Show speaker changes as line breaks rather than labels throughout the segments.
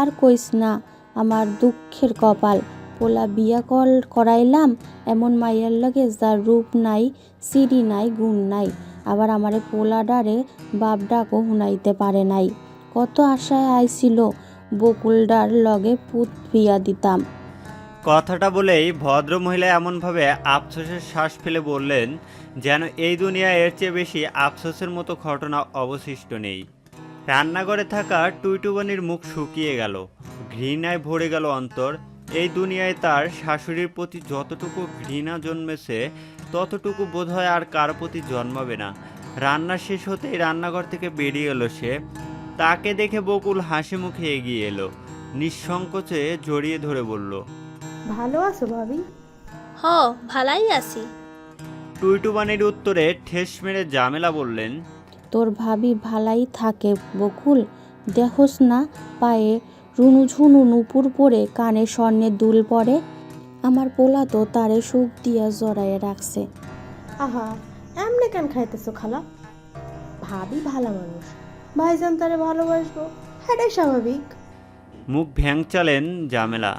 আর কইস না, আমার দুঃখের কপাল। পোলা বিয়া কল করাইলাম, এমন মাইয়ার লগে যার রূপ নাই, সিঁড়ি নাই, গুণ নাই। আবার আমারে পোলা ডারে বাপ ডাকও হুনাইতে পারে নাই। কত আশায় আইছিল বকুলডার লগে পুত বিয়া দিতাম।
কথাটা বলেই ভদ্র ভদ্রমহিলা এমনভাবে আফসোসের শ্বাস ফেলে বললেন, যেন এই দুনিয়ায় এর চেয়ে বেশি আফসোসের মতো ঘটনা অবশিষ্ট নেই। রান্নাঘরে থাকা টুইটুবানির মুখ শুকিয়ে গেল ঘৃণায় ভরে গেল অন্তর। এই দুনিয়ায় তার শাশুড়ির প্রতি যতটুকু ঘৃণা জন্মেছে ততটুকু বোধহয় আর কার প্রতি জন্মাবে না। রান্না শেষ হতেই রান্নাঘর থেকে বেরিয়ে এলো সে। তাকে দেখে বকুল হাসি মুখে এগিয়ে এলো নিঃসংকোচে জড়িয়ে ধরে বলল
ভালো আছো ভাবি?
হ ভালাই আছি।
টুইটুবানির উত্তরে ঠেস মেরে জামেলা বললেন
তোর ভাবি ভালাই থাকে বকুল দেখোস না পায়ে রুনু ঝুনু নুপুর পরে কানে স্বর্ণের দুল পরে আমার পোলা তো তারে সুখ দিয়া জড়াইয়ে রাখছে।
আহা এমনি কেন খাইতেছো খালা? ভাবি ভালো মানুষ ভাইজান তারে ভালোবাসবো এটাই স্বাভাবিক।
মুখ ভ্যাং ভ্যাংচালেন জামেলা।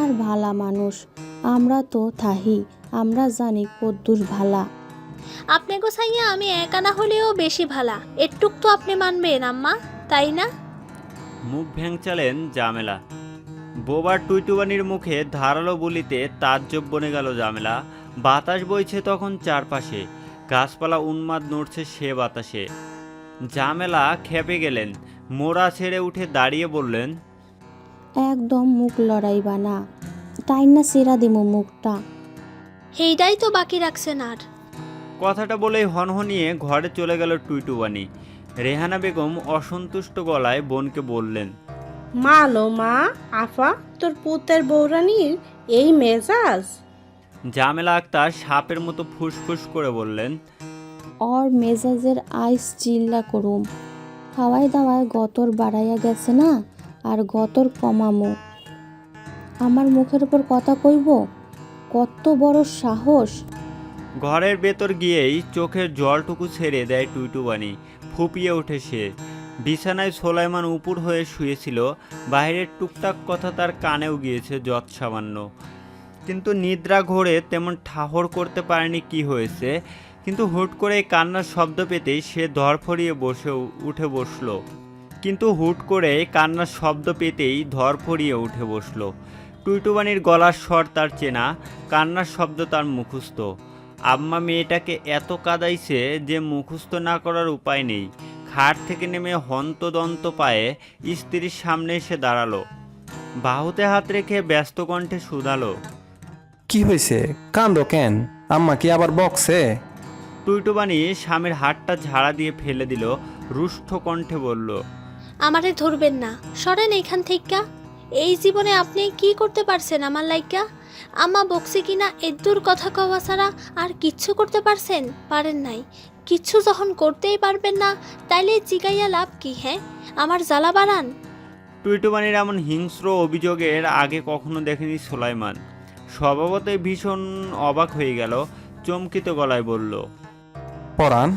আর ভালা মানুষ আমরা তো থাহি আমরা জানি কদ্দুর ভালা।
আপনি গোসাইয়া আমি একা না হলেও বেশি ভালা। এটুক তো আপনি মানবেন আম্মা তাই না?
মুখ ভ্যাংচালেন জামেলা। বোবার টুইটুবানির মুখে ধারালো বলিতে তাজ্জব বনে গেল জামেলা। বাতাস বইছে তখন চারপাশে। গাছপালা উন্মাদ নড়ছে সে বাতাসে। জামেলা খেপে গেলেন। মোড়া ছেড়ে উঠে দাঁড়িয়ে বললেন
একদম মুখ লড়াইবা না। তাই না সেরা দিমু মুখটা।
সেইটাই তো বাকি রাখছেন আর।
কথাটা বলেই হনহনিয়ে ঘরে চলে গেল টুইটুবানি। রেহানা বেগম অসন্তুষ্ট গলায় বোনকে বললেন
মালো মা আফা তোর পুতের বৌরানির এই মেজাজ?
জামেলা আক্তার সাপের মতো ফুসফুস করে বললেন
অর মেজাজের আইস চিল্লা করুম। খাওয়াই দাওয়ায় গতর বাড়াইয়া গেছে না আর গতর কমামো। আমার মুখের উপর কথা কইব কত বড় সাহস
ঘরের ভেতর গিয়েই চোখের জলটুকু ছেড়ে দেয় টুইটুবানি ফুপিয়ে ওঠে সে। বিছানায় সোলাইমান উপুর হয়ে শুয়েছিল। বাইরের টুকটাক কথা তার কানেও গিয়েছে যৎ সামান্য কিন্তু নিদ্রা ঘোরে তেমন ঠাহর করতে পারেনি কি হয়েছে। কিন্তু হুট করে কান্নার শব্দ পেতেই সে ধরফরিয়ে বসে উঠে বসল। কিন্তু হুট করে কান্নার শব্দ পেতেই ধরফরিয়ে উঠে বসল। টুইটুবানির গলার স্বর তার চেনা, কান্নার শব্দ তার মুখস্থ। আম্মা মেয়েটাকে এত কাদাইছে যে মুখস্থ না করার উপায় নেই। খাট থেকে নেমে হন্তদন্ত পায়ে স্ত্রীর সামনে এসে দাঁড়াল। বাহুতে হাত রেখে ব্যস্ত কণ্ঠে শুধালো
কি হয়েছে? কান্দ কেন? আম্মা কি আবার বকছে?
টুইটুবানি স্বামীর হাতটা ঝাড়া দিয়ে ফেলে দিল রুষ্ঠ কণ্ঠে বলল
আমারে ধরবেন না সরেন এইখান থেকে এই জীবনে আপনি কি করতে পারছেন আমার লাইকা আম্মা বকছি কিনা এদ্দুর কথা কওয়া ছাড়া আর কিচ্ছু করতে পারছেন? পারেন নাই। কিচ্ছু যখন করতেই পারবেন না তাইলে জিগাইয়া লাভ কি হ্যাঁ? আমার জ্বালা বাড়ান।
টুইটুবানির এমন হিংস্র অভিযোগের আগে কখনো দেখেনি সোলাইমান। স্বভাবতই ভীষণ অবাক হয়ে গেল চমকিত গলায় বলল
পরাণ?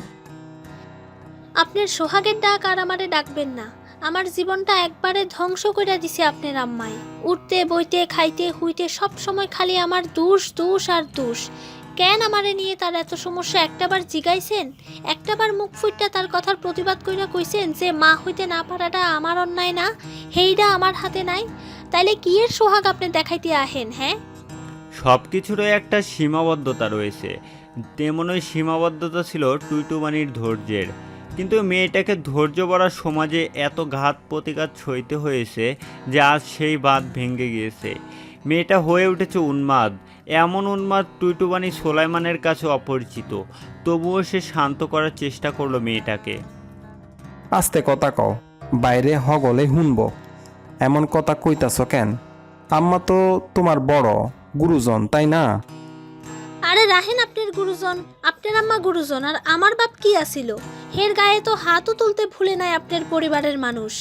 আপনার সোহাগের ডাক আর আমারে ডাকবেন না। আমার জীবনটা একবারে ধ্বংস করে দিছে আপনার আম্মাই। উঠতে, বইতে, খাইতে, হুইতে, সব সময় খালি আমার দোষ দোষ আর দোষ। কেন আমারে নিয়ে তার এত সমস্যা? একটাবার জিগাইছেন? একটাবার মুখ ফুটটা তার কথার প্রতিবাদ কইরা কইছেন যে, মা হইতে না পারাটা আমার অন্যায় না, হেইডা আমার হাতে নাই তাইলে কি এর সোহাগ আপনি দেখাইতে আহেন হ্যাঁ?
সব কিছুরই একটা সীমাবদ্ধতা রয়েছে। তেমনই সীমাবদ্ধতা ছিল টুইটুবানির ধৈর্যের। কিন্তু মেয়েটাকে ধৈর্য বড়া সমাজে এত ঘাত প্রতিঘাত সইতে হয়েছে যে আজ সেই বাঁধ ভেঙে গিয়েছে। মেয়েটা হয়ে উঠেছে উন্মাদ। এমন উন্মাদ টুইটুবানি সোলাইমানের কাছে অপরিচিত। তবুও সে শান্ত করার চেষ্টা করল মেয়েটাকে।
আস্তে কথা কও বাইরে হগলে শুনব এমন কথা কইতাছ কেন? আম্মা তো তোমার বড় গুরুজন তাই না?
আরে রাহেন আপনার গুরুজন আপনার আম্মা গুরুজন আর আমার বাপ কি আসিল হের গায়ে তো হাতও তুলতে ভুলে নাই আপনার পরিবারের মানুষ।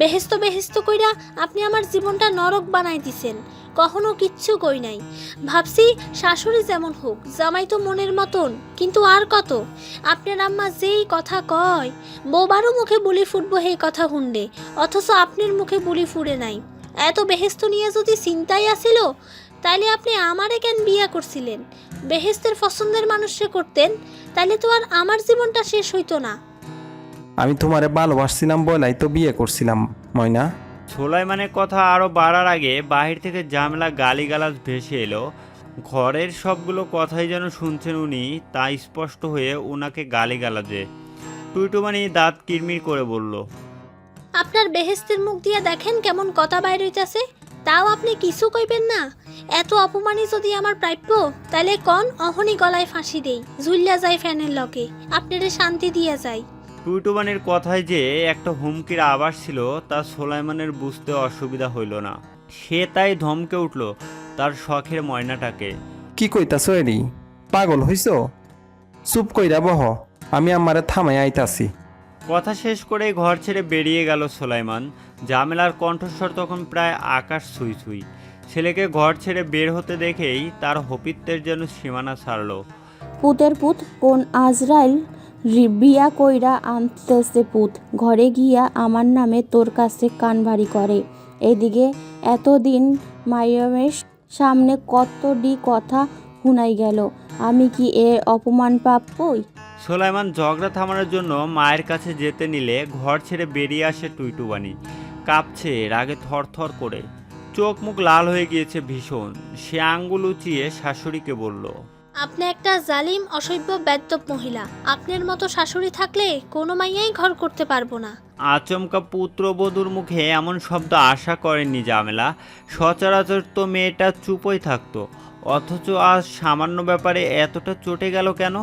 বেহেস্ত বেহেস্ত কইরা আপনি আমার জীবনটা নরক বানাই দিছেন। কখনো কিচ্ছু কই নাই। ভাবছি শাশুড়ি যেমন হোক, জামাই তো মনের মতন, কিন্তু আর কত? আপনার আম্মা যেই কথা কয় বৌবারও মুখে বুলি ফুটবো সেই কথা হুন্ডে, অথচ আপনার মুখে বুলি ফুড়ে নাই। এত বেহেস্ত নিয়ে যদি চিন্তাই আসিল তাইলে আপনি আমারে কেন বিয়া করছিলেন? বেহেস্তের পছন্দের মানুষে করতেন তাইলে তো আর আমার জীবনটা শেষ হইতো না।
আমি তোমারে ভালোবাসছিলাম বলাই তো বিয়ে করছিলাম ময়না।
সোলাইমানের কথা আরও বাড়ার আগে বাহির থেকে জামলা গালিগালাজ ভেসে এলো। ঘরের সবগুলো কথাই যেন শুনছেন উনি তা স্পষ্ট হয়ে ওনাকে গালিগালাজে। টুইটুমানি দাঁত কিরমির করে বলল
আপনার বেহেস্তের মুখ দিয়ে দেখেন কেমন কথা বাইর হইতাছে। তাও আপনি কিছু কইবেন না? এত অপমানই যদি আমার প্রাপ্য তাহলে কন অহনি গলায় ফাঁসি দেই ঝুল্লা যায় ফ্যানের লকে আপনারে শান্তি দিয়া যায়।
টুইটুমানির কথায় যে একটা হুমকির আভাস ছিল তা সোলাইমানের বুঝতে অসুবিধা হইল না। সে তাই ধমকে উঠল তার শখের ময়নাটাকে।
কি কইতাছ এরি পাগল হইছ? চুপ কইরা বহ আমি আমারে থামাই আইতাছি।
কথা শেষ করে ঘর ছেড়ে বেরিয়ে গেল সোলাইমান। জামেলার কণ্ঠস্বর তখন প্রায় আকাশ ছুঁই ছুঁই। ছেলেকে ঘর ছেড়ে বের হতে দেখেই তার হপিত্তের যেন সীমানা ছাড়লো।
পুতের পুত, কোন আজরাইল? বিয়া কইরা আনতেছে পুত, ঘরে গিয়া আমার নামে তোর কাছে কান ভারী করে। এদিকে এতদিন মায়ের সামনে কতটি কথা শুনাই গেল, আমি কি এর অপমান প্রাপ্যই
সোলাইমান ঝগড়া থামানোর জন্য মায়ের কাছে যেতে নিলে ঘর ছেড়ে বেরিয়ে আসে টুইটুবানি কাঁপছে রাগে থরথর করে। চোখ মুখ লাল হয়ে গিয়েছে ভীষণ। সে আঙ্গুল উঁচিয়ে শাশুড়িকে বলল
আপনি একটা জালিম অসভ্য বেদ্যপ মহিলা। আপনার মতো শাশুড়ি থাকলে কোনো মাইয়াই ঘর করতে পারব না।
আচমকা পুত্রবধূর মুখে এমন শব্দ আশা করেননি জামেলা। সচরাচর তো মেয়েটা চুপই থাকতো। অথচ আজ সামান্য ব্যাপারে এতটা চটে গেল কেন?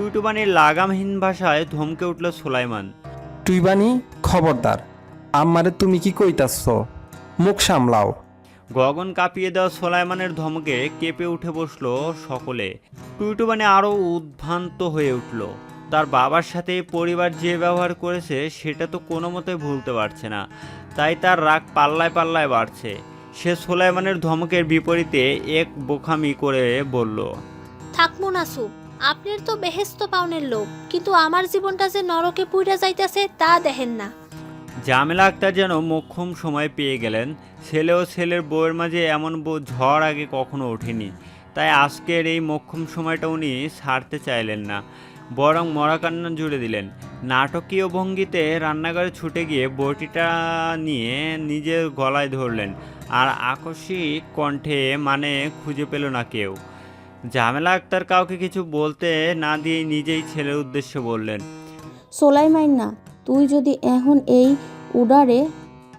টুইটুবানির লাগামহীন ভাষায় ধমকে উঠল সোলাইমান।
টুইবানি খবরদার আমারে তুমি কি কইতাছ? মুখ সামলাও।
গগন কাঁপিয়ে দেওয়া সোলাইমানের ধমকে কেঁপে উঠে বসল সকলে। টুইটুবানি আরও উদ্ভ্রান্ত হয়ে উঠল। তার বাবার সাথে পরিবার যে ব্যবহার করেছে সেটা তো কোনো মতে ভুলতে পারছে না। তাই তার রাগ পাল্লায় পাল্লায় বাড়ছে। সে সোলাইমানের ধমকের বিপরীতে এক বোখামি করে বলল
থাকব না সুপ আপনার তো বেহেস্ত পাউনের লোক, কিন্তু আমার জীবনটা যে নরকে পুইরা যাইতেছে তা দেখেন না।
জামেলা আক্তার যেন মোক্ষম সময় পেয়ে গেলেন, ছেলে ও ছেলের বউয়ের মাঝে এমন বউ ঝড় আগে কখনো ওঠেনি। তাই আজকের এই মোক্ষম সময়টা উনি ছাড়তে চাইলেন না, বরং মরাকান্না জুড়ে দিলেন। নাটকীয় ভঙ্গিতে রান্নাঘরে ছুটে গিয়ে বটিটা নিয়ে নিজের গলায় ধরলেন, আর আকস্মিক কণ্ঠে মানে খুঁজে পেল না কেউ। জামেলা আক্তার কাউকে কিছু বলতে না দিয়ে নিজেই ছেলের উদ্দেশ্যে বললেন।
সোলাইমাইন না তুই যদি এখন এই উডারে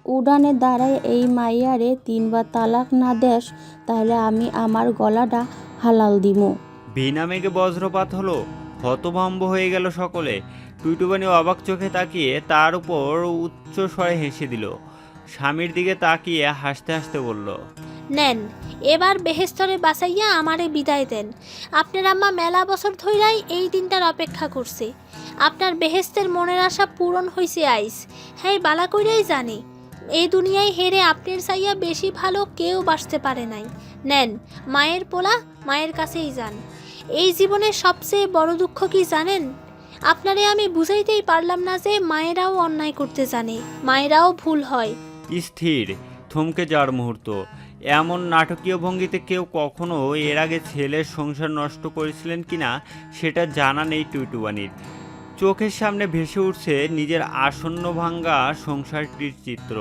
উডানে দাঁড়ায় এই মাইয়ারে তিনবার তালাক না দেস তাহলে আমি আমার গলাটা হালাল দিমু।
বিনা মেঘে বজ্রপাত হলো হতভম্ব হয়ে গেল সকলে। টুইটুবানি অবাক চোখে তাকিয়ে তার উপর উচ্চ স্বরে হেসে দিল। স্বামীর দিকে তাকিয়ে হাসতে হাসতে বলল
নেন। এবার বেহেস্তরে বাঁচাইয়া আমারে বিদায় দেন। আপনার আম্মা মেলা বছর ধইরাই এই দিনটার অপেক্ষা করছে। আপনার বেহেস্তের মনের আশা পূরণ হইছে আইস। হ্যাঁ বালা কইরাই জানে, এই দুনিয়ায় হেরে আপনার চাইয়া বেশি ভালো কেউ বাঁচতে পারে নাই। নেন, মায়ের পোলা মায়ের কাছেই যান। এই জীবনের সবচেয়ে বড় দুঃখ কি জানেন? আপনারে আমি বুঝাইতেই পারলাম না যে মায়েরাও অন্যায় করতে জানে। মায়েরাও ভুল হয়।
স্থির, থমকে যাওয়ার মুহূর্ত। এমন নাটকীয় ভঙ্গিতে কেউ কখনো এর আগে ছেলের সংসার নষ্ট করেছিলেন কিনা, সেটা জানা নেই টুইটুয়ানির চোখের সামনে ভেসে উঠছে নিজের আসন্ন ভাঙ্গা সংসারটির চিত্র।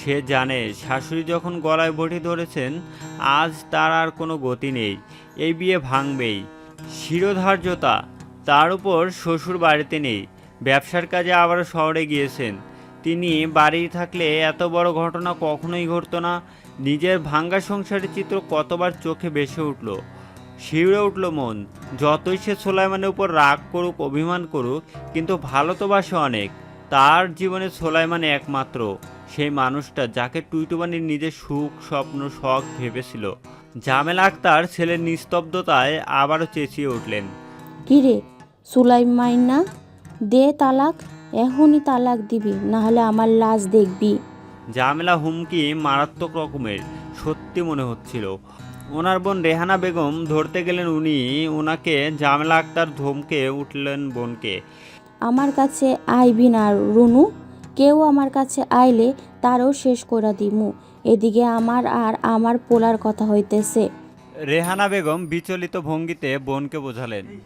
সে জানে, শাশুড়ি যখন গলায় বটি ধরেছেন, আজ তার আর কোনো গতি নেই এই বিয়ে ভাঙবেই। শিরোধার্যতা, তার উপর শ্বশুর বাড়িতে নেই, ব্যবসার কাজে আবারও শহরে গিয়েছেন। তিনি বাড়ি থাকলে এত বড় ঘটনা কখনোই ঘটতো না নিজের ভাঙ্গা সংসারের চিত্র কতবার চোখে ভেসে উঠল। শিউরে উঠল মন। যতই সে সোলাইমানের উপর রাগ করুক, অভিমান করুক, কিন্তু ভালো তো বাসে অনেক। তার জীবনে সোলাইমানে একমাত্র, সেই মানুষটা যাকে টুইটুবানির নিজের সুখ, স্বপ্ন, শখ ভেবেছিল। জামেল আক্তার ছেলের নিস্তব্ধতায় আবারও চেঁচিয়ে উঠলেন।
কিরে, সুলাইমাইন, দে তালাক, এখনই তালাক দিবি, নাহলে আমার লাশ দেখবি।
জামেলা হুমকি মারাত্মক রকমের সত্যি মনে হচ্ছিল। ওনার বোন রেহানা বেগম ধরতে গেলেন উনি ওনাকে জামেলা আক্তার ধমকে উঠলেন বোনকে।
আমার কাছে আইবি না রুনু। কেউ আমার কাছে আইলে তারও শেষ করে দিমু। এদিকে আমার আর আমার পোলার কথা হইতেছে।
রেহানা বেগম বিচলিত ভঙ্গিতে বোনকে বোঝালেন।